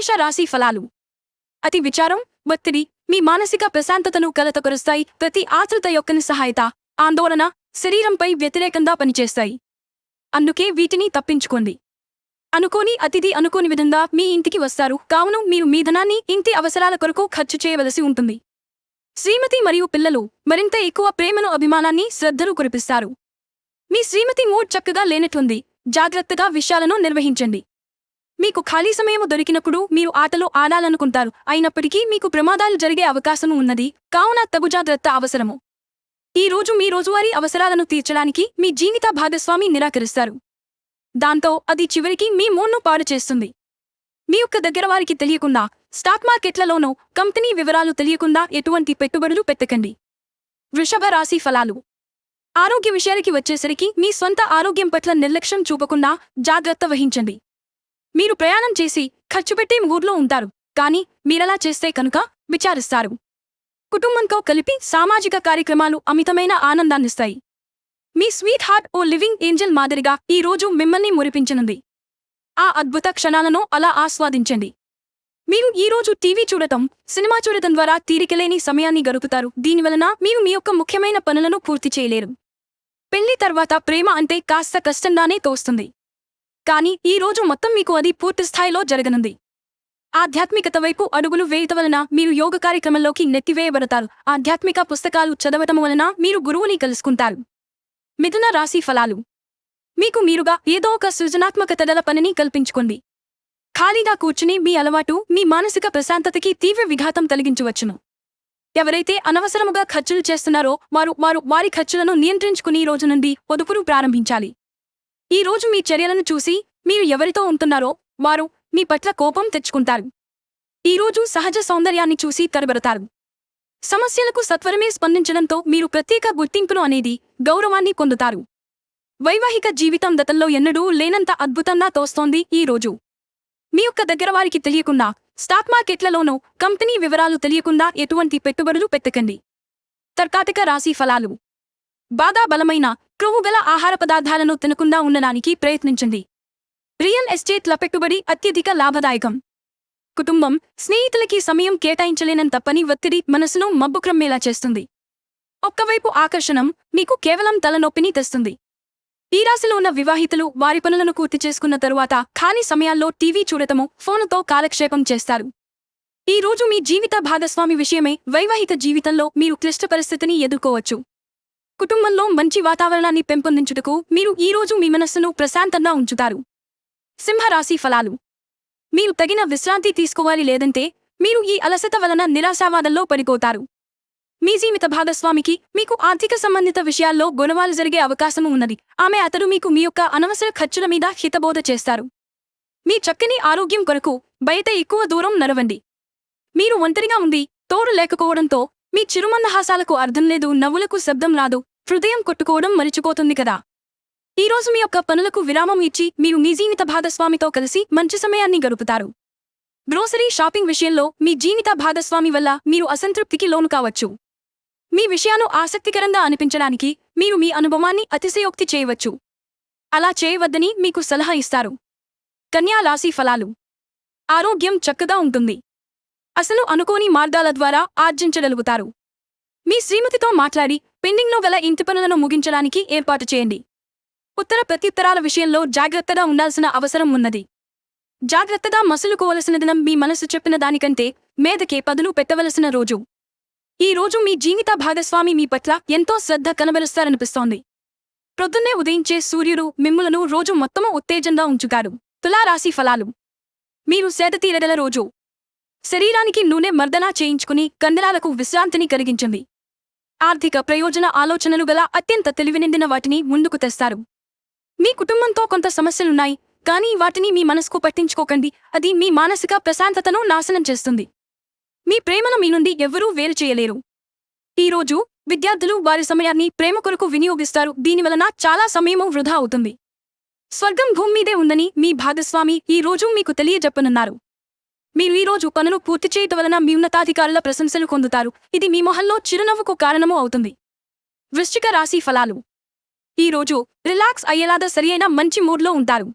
మేష రాశి ఫలాలు. అతి విచారం ఒత్తిడి మీ మానసిక ప్రశాంతతను కలతకొరుస్తాయి. ప్రతి ఆతృత యొక్క సహాయత ఆందోళన శరీరంపై వ్యతిరేకంగా పనిచేస్తాయి. అందుకే వీటిని తప్పించుకోండి. అనుకోని అతిథి అనుకోని విధంగా మీ ఇంటికి వస్తారు. కావున మీరు మీ ధనాన్ని ఇంటి అవసరాల కొరకు ఖర్చు చేయవలసి ఉంటుంది. శ్రీమతి మరియు పిల్లలు మరింత ఎక్కువ ప్రేమను అభిమానాన్ని శ్రద్ధను కురిపిస్తారు. మీ శ్రీమతి మూడ్ చక్కగా లేనట్లుంది జాగ్రత్తగా విషయాలను నిర్వహించండి. మీకు ఖాళీ సమయం దొరికినప్పుడు మీరు ఆటలో ఆడాలనుకుంటారు. అయినప్పటికీ మీకు ప్రమాదాలు జరిగే అవకాశం ఉన్నది. కావున తగు జాగ్రత్త అవసరము. ఈ రోజు మీ రోజువారీ అవసరాలను తీర్చడానికి మీ జీవిత భాగస్వామి నిరాకరిస్తారు. దాంతో అది చివరికి మీ మూడ్ను పాడు చేస్తుంది. మీ యొక్క దగ్గర వారికి తెలియకుండా స్టాక్ మార్కెట్లలోనో కంపెనీ వివరాలు తెలియకుండా ఎటువంటి పెట్టుబడులు పెట్టకండి. వృషభ రాశి ఫలాలు. ఆరోగ్య విషయానికి వచ్చేసరికి మీ స్వంత ఆరోగ్యం పట్ల నిర్లక్ష్యం చూపకుండా జాగ్రత్త వహించండి. మీరు ప్రయాణం చేసి ఖర్చుపెట్టి ఊర్లో ఉంటారు కానీ మీరలా చేస్తే కనుక విచారిస్తారు. కుటుంబంతో కలిపి సామాజిక కార్యక్రమాలు అమితమైన ఆనందాన్నిస్తాయి. మీ స్వీట్ హార్ట్ ఓ లివింగ్ ఏంజల్ మాదిరిగా ఈ రోజు మిమ్మల్ని మురిపించనుంది. ఆ అద్భుత క్షణాలను అలా ఆస్వాదించండి. మీరు ఈ రోజు టీవీ చూడటం సినిమా చూడటం ద్వారా తీరికలేని సమయాన్ని గడుపుతారు. దీనివలన మీరు మీ యొక్క ముఖ్యమైన పనులను పూర్తి చేయలేరు. పెళ్ళి తర్వాత ప్రేమ అంటే కాస్త కష్టంగానే తోస్తుంది. కానీ ఈ రోజు మొత్తం మీకు అది పూర్తి స్థాయిలో జరగనుంది. ఆధ్యాత్మికత వైపు అడుగులు వేయటం వలన మీరు యోగ కార్యక్రమంలోకి నెట్టివేయబడతారు. ఆధ్యాత్మిక పుస్తకాలు చదవటం వలన మీరు గురువుని కలుసుకుంటారు. మిథున రాశి ఫలాలు. మీకు మీరుగా ఏదో ఒక సృజనాత్మకతల పనిని కల్పించుకోండి. ఖాళీగా కూర్చుని మీ అలవాటు మీ మానసిక ప్రశాంతతకి తీవ్ర విఘాతం తొలగించవచ్చును ఎవరైతే అనవసరముగా ఖర్చులు చేస్తున్నారో వారు వారు వారి ఖర్చులను నియంత్రించుకుని ఈ రోజు నుండి పొదుపును ప్రారంభించాలి. ఈ రోజు మీ చర్యలను చూసి మీరు ఎవరితో ఉంటున్నారో వారు మీ పట్ల కోపం తెచ్చుకుంటారు. ఈ రోజు సహజ సౌందర్యాన్ని చూసి తరబడతారు. సమస్యలకు సత్వరమే స్పందించడంతో మీరు ప్రత్యేక గుర్తింపును అనేది గౌరవాన్ని పొందుతారు. వైవాహిక జీవితం గతంలో ఎన్నడూ లేనంత అద్భుతంగా తోస్తోంది ఈ రోజు. మీ యొక్క దగ్గర వారికి తెలియకుండా స్టాక్ మార్కెట్లలోనూ కంపెనీ వివరాలు తెలియకుండా ఎటువంటి పెట్టుబడులు పెట్టకండి. తర్కాతిక రాశి ఫలాలు. బాగా బలమైన క్రొవ్వుగల ఆహార పదార్థాలను తినకుండా ఉండడానికి ప్రయత్నించండి రియల్ ఎస్టేట్ల పెట్టుబడి అత్యధిక లాభదాయకం. కుటుంబం స్నేహితులకి సమయం కేటాయించలేనంత పని ఒత్తిడి మనసును మబ్బుక్రమ్మేలా చేస్తుంది. ఒక్కవైపు ఆకర్షణం మీకు కేవలం తలనొప్పిని తెస్తుంది. ఈ రాశిలో ఉన్న వివాహితులు వారి పనులను పూర్తి చేసుకున్న తరువాత ఖాళీ సమయాల్లో టీవీ చూడటము ఫోనుతో కాలక్షేపం చేస్తారు. ఈ రోజు మీ జీవిత భాగస్వామి విషయమే వైవాహిక జీవితంలో మీరు క్లిష్ట పరిస్థితిని ఎదుర్కోవచ్చు. కుటుంబంలో మంచి వాతావరణాన్ని పెంపొందించుటకు మీరు ఈ రోజు మీ మనస్సును ప్రశాంతంగా ఉంచుతారు. సింహరాశి ఫలాలు. మీరు తగిన విశ్రాంతి తీసుకోవాలి లేదంటే మీరు ఈ అలసత వలన నిరాశావాదంలో పడిపోతారు. మీ జీవిత భాగస్వామికి మీకు ఆర్థిక సంబంధిత విషయాల్లో గొడవలు జరిగే అవకాశం ఉన్నది. ఆమె అతడు మీకు మీ యొక్క అనవసర ఖర్చుల మీద హితబోధ చేస్తారు. మీ చక్కని ఆరోగ్యం కొరకు బయట ఎక్కువ దూరం నడవండి. మీరు ఒంటరిగా ఉంది తోడు లేకపోవడంతో మీ చిరుమందహాసాలకు అర్థం లేదు నవ్వులకు శబ్దం రాదు హృదయం కొట్టుకోవడం మరిచిపోతుంది కదా. ఈ రోజు మీ యొక్క పనులకు విరామం ఇచ్చి మీరు మీ జీవిత భాగస్వామితో కలిసి మంచి సమయాన్ని గడుపుతారు. గ్రోసరీ షాపింగ్ విషయంలో మీ జీవిత భాగస్వామి వల్ల మీరు అసంతృప్తికి లోను కావచ్చు. మీ విషయాలు ఆసక్తికరంగా అనిపించడానికి మీరు మీ అనుభవాన్ని అతిశయోక్తి చేయవచ్చు. అలా చేయవద్దని మీకు సలహా ఇస్తారు. కన్యా రాశి ఫలాలు. ఆరోగ్యం చక్కగా ఉంటుంది. అసలు అనుకోని మార్గాల ద్వారా ఆర్జించగలుగుతారు. మీ శ్రీమతితో మాట్లాడి పెండింగ్లో గల ఇంటి పనులను ముగించడానికి ఏర్పాటు చేయండి. ఉత్తర ప్రత్యుత్తరాల విషయంలో జాగ్రత్తగా ఉండాల్సిన అవసరం ఉన్నది. జాగ్రత్తగా మసులుకోవలసిన దినం మీ మనసు చెప్పిన దానికంటే మేదకే పదులు పెట్టవలసిన రోజు. ఈ రోజు మీ జీవిత భాగస్వామి మీ పట్ల ఎంతో శ్రద్ధ కనబరుస్తారనిపిస్తోంది. ప్రొద్దున్నే ఉదయించే సూర్యుడు మిమ్ములను రోజు మొత్తము ఉత్తేజంగా ఉంచుతారు తులారాశి ఫలాలు. మీరు సేదతీరగల రోజు. శరీరానికి నూనె మర్దనా చేయించుకుని కండరాలకు విశ్రాంతిని కలిగించింది. ఆర్థిక ప్రయోజన ఆలోచనలు గల అత్యంత తెలివినిందిన వాటిని ముందుకు తెస్తారు. మీ కుటుంబంతో కొంత సమస్యలున్నాయి కానీ వాటిని మీ మనసుకు పట్టించుకోకండి. అది మీ మానసిక ప్రశాంతతను నాశనం చేస్తుంది. మీ ప్రేమను మీ నుండి ఎవ్వరూ వేరు చేయలేరు. ఈరోజు విద్యార్థులు వారి సమయాన్ని ప్రేమ కొరకు వినియోగిస్తారు. దీనివలన చాలా సమయము వృధా అవుతుంది. స్వర్గం భూమి మీదే ఉందని మీ భాగస్వామి ఈ రోజు మీకు తెలియజెప్పనున్నారు. మీరు ఈ రోజు పనులు పూర్తి చేయటం వలన మీ ఉన్నతాధికారుల ప్రశంసలు పొందుతారు. ఇది మీ మొహంలో చిరునవ్వుకు కారణము అవుతుంది. వృశ్చిక రాశి ఫలాలు. ఈ రోజు రిలాక్స్ అయ్యేలాగా సరియైన మంచి మూడ్లో ఉంటారు.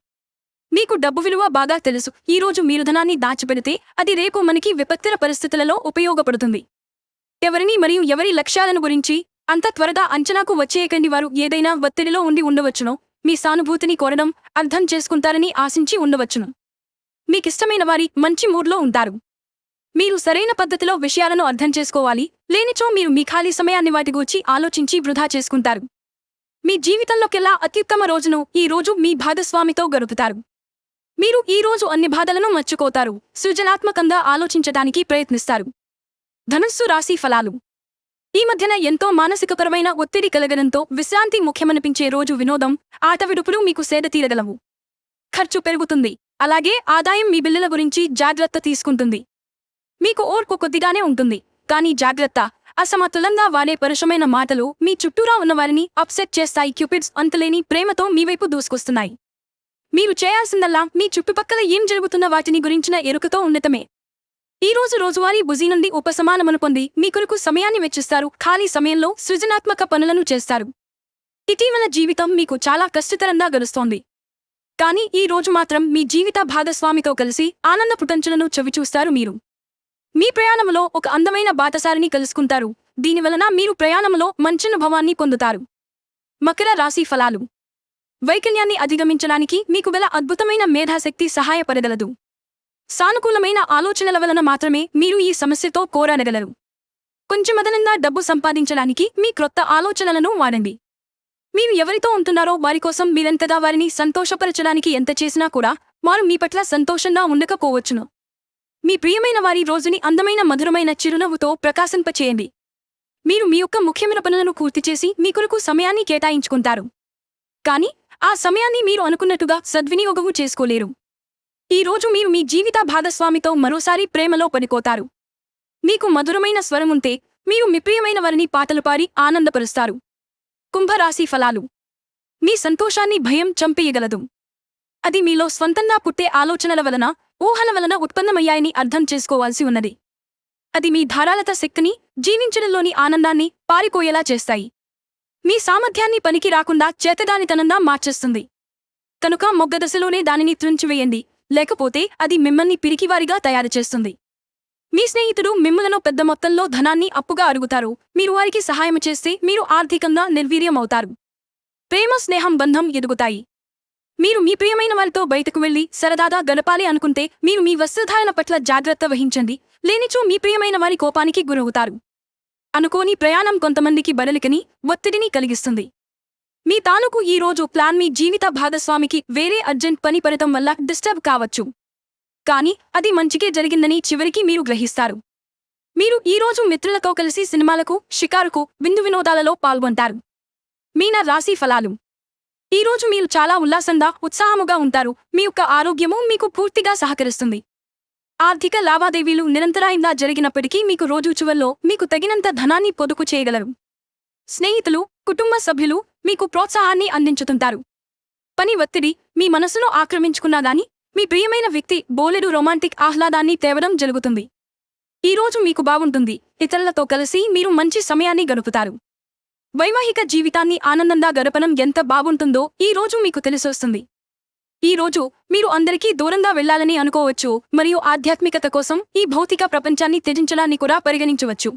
మీకు డబ్బు విలువ బాగా తెలుసు. ఈరోజు మీరు ధనాన్ని దాచిపెడితే అది రేపు మనకి విపత్తిర పరిస్థితులలో ఉపయోగపడుతుంది. ఎవరిని మరియు ఎవరి లక్ష్యాలను గురించి అంత త్వరగా అంచనాకు వచ్చేయకండి వారు ఏదైనా ఒత్తిడిలో ఉండి ఉండవచ్చును. మీ సానుభూతిని కోరడం అర్థం చేసుకుంటారని ఆశించి ఉండవచ్చును. మీకిష్టమైన వారి మంచి మూడ్లో ఉంటారు. మీరు సరైన పద్ధతిలో విషయాలను అర్థం చేసుకోవాలి. లేనిచో మీరు మీ ఖాళీ సమయాన్ని వాటి గూర్చి ఆలోచించి వృధా చేసుకుంటారు. మీ జీవితంలోకెల్లా అత్యుత్తమ రోజును ఈ రోజు మీ భాగస్వామితో గడుపుతారు. మీరు ఈ రోజు అన్ని బాధలను మర్చుకోతారు సృజనాత్మకంగా ఆలోచించడానికి ప్రయత్నిస్తారు. ధనుస్సు రాశి ఫలాలు. ఈ మధ్యన ఎంతో మానసికపరమైన ఒత్తిడి కలగడంతో విశ్రాంతి ముఖ్యమనిపించే రోజు వినోదం ఆటవిడుపులు మీకు సేద తీరగలవు. ఖర్చు పెరుగుతుంది. అలాగే ఆదాయం మీ బిల్లుల గురించి జాగ్రత్త తీసుకుంటుంది. మీకు ఓర్పు కొద్దిగానే ఉంటుంది. కానీ జాగ్రత్త అసమతులంగా వాడే పరుషమైన మాటలు మీ చుట్టూరా ఉన్నవారిని అప్సెట్ చేస్తాయి. క్యూపిడ్స్ అంతులేని ప్రేమతో మీ వైపు దూసుకొస్తున్నాయి. మీరు చేయాల్సిందల్లా మీ చుట్టుపక్కల ఏం జరుగుతున్న వాటిని గురించిన ఎరుకతో ఉన్నతమే. ఈ రోజు రోజువారీ బుజీ నుండి ఉపశమానమును పొంది మీ కొరకు సమయాన్ని వెచ్చిస్తారు. ఖాళీ సమయంలో సృజనాత్మక పనులను చేస్తారు. ఇటీవల జీవితం మీకు చాలా కష్టతరంగా గడుస్తోంది. కానీ ఈ రోజు మాత్రం మీ జీవిత భాగస్వామితో కలిసి ఆనంద పుటంచులను చవిచూస్తారు మీరు. మీ ప్రయాణంలో ఒక అందమైన బాటసారిని కలుసుకుంటారు. దీనివలన మీరు ప్రయాణంలో మంచనుభవాన్ని పొందుతారు. మకర రాశి ఫలాలు. వైకల్యాన్ని అధిగమించడానికి మీకు గల అద్భుతమైన మేధాశక్తి సహాయపడగలదు. సానుకూలమైన ఆలోచనల వలన మాత్రమే మీరు ఈ సమస్యతో పోరాడగలరు కొంచెమదనంగా డబ్బు సంపాదించడానికి మీ క్రొత్త ఆలోచనలను వాడండి. మీరు ఎవరితో ఉంటున్నారో వారి కోసం మీరెంతగా వారిని సంతోషపరచడానికి ఎంత చేసినా కూడా వారు మీ పట్ల సంతోషంగా ఉండకపోవచ్చును. మీ ప్రియమైన వారి రోజుని అందమైన మధురమైన చిరునవ్వుతో ప్రకాశింపచేయండి. మీరు మీ యొక్క ముఖ్యమైన పనులను పూర్తి చేసి మీ కొరకు సమయాన్ని కేటాయించుకుంటారు. కానీ ఆ సమయాన్ని మీరు అనుకున్నట్టుగా సద్వినియోగము చేసుకోలేరు. ఈ రోజు మీరు మీ జీవిత భాగస్వామితో మరోసారి ప్రేమలో పడిపోతారు. మీకు మధురమైన స్వరముంటే మీరు మీ ప్రియమైన వారిని పాటలు పాడి ఆనందపరుస్తారు. కుంభరాశి ఫలాలు. మీ సంతోషాన్ని భయం చంపేయగలదు. అది మీలో స్వంతంగా పుట్టే ఆలోచనల వలన ఊహల వలన ఉత్పన్నమయ్యాయని అర్థం చేసుకోవాల్సి ఉన్నది. అది మీ ధారాళత శక్తిని జీవించడంలోని ఆనందాన్ని పారిపోయేలా చేస్తాయి. మీ సామర్థ్యాన్ని పనికి రాకుండా చేతదానితనంగా మార్చేస్తుంది. కనుక మొగ్గదశలోనే దానిని త్రుంచివేయండి లేకపోతే అది మిమ్మల్ని పిరికివారిగా తయారు చేస్తుంది. మీ స్నేహితుడు మిమ్మలను పెద్ద మొత్తంలో ధనాన్ని అప్పుగా అడుగుతారు. మీరు వారికి సహాయం చేస్తే మీరు ఆర్థికంగా నిర్వీర్యమవుతారు. ప్రేమ స్నేహం బంధం ఎదుగుతాయి. మీరు మీ ప్రియమైన వారితో బయటకు వెళ్ళి సరదాగా గడపాలి అనుకుంటే మీరు మీ వస్త్రధారణ పట్ల జాగ్రత్త వహించండి. లేనిచో మీ ప్రియమైన వారి కోపానికి గురవుతారు అనుకోని ప్రయాణం కొంతమందికి బడలికని ఒత్తిడిని కలిగిస్తుంది. మీ తానుకు ఈ రోజు ప్లాన్ మీ జీవిత భాగస్వామికి వేరే అర్జెంట్ పని పడటం వల్ల డిస్టర్బ్ కావచ్చు. కానీ అది మంచికే జరిగిందని చివరికి మీరు గ్రహిస్తారు. మీరు ఈ రోజు మిత్రులతో కలిసి సినిమాలకు షికారుకు విందు వినోదాలలో పాల్గొంటారు. మీన రాశి ఫలాలు. ఈ రోజు మీరు చాలా ఉల్లాసంగా ఉత్సాహముగా ఉంటారు. మీ యొక్క ఆరోగ్యము మీకు పూర్తిగా సహకరిస్తుంది. ఆర్థిక లావాదేవీలు నిరంతరాయంగా జరిగినప్పటికీ మీకు రోజు చివల్లో మీకు తగినంత ధనాన్ని పొదుపు చేయగలరు. స్నేహితులు కుటుంబ సభ్యులు మీకు ప్రోత్సాహాన్ని అందించుతుంటారు. పని ఒత్తిడి మీ మనసును ఆక్రమించుకున్నా గాని మీ ప్రియమైన వ్యక్తి బోలెడు రొమాంటిక్ ఆహ్లాదాన్ని తేవడం జరుగుతుంది. ఈ రోజు మీకు బాగుంటుంది. ఇతరులతో కలిసి మీరు మంచి సమయాన్ని గడుపుతారు. వైవాహిక జీవితాన్ని ఆనందంగా గడపడం ఎంత బాగుంటుందో ఈ రోజు మీకు తెలిసొస్తుంది. ఈ రోజు మీరు అందరికీ దూరంగా వెళ్ళాలని అనుకోవచ్చు మరియు ఆధ్యాత్మికత కోసం ఈ భౌతిక ప్రపంచాన్ని త్యజించడాన్ని కూడా పరిగణించవచ్చు.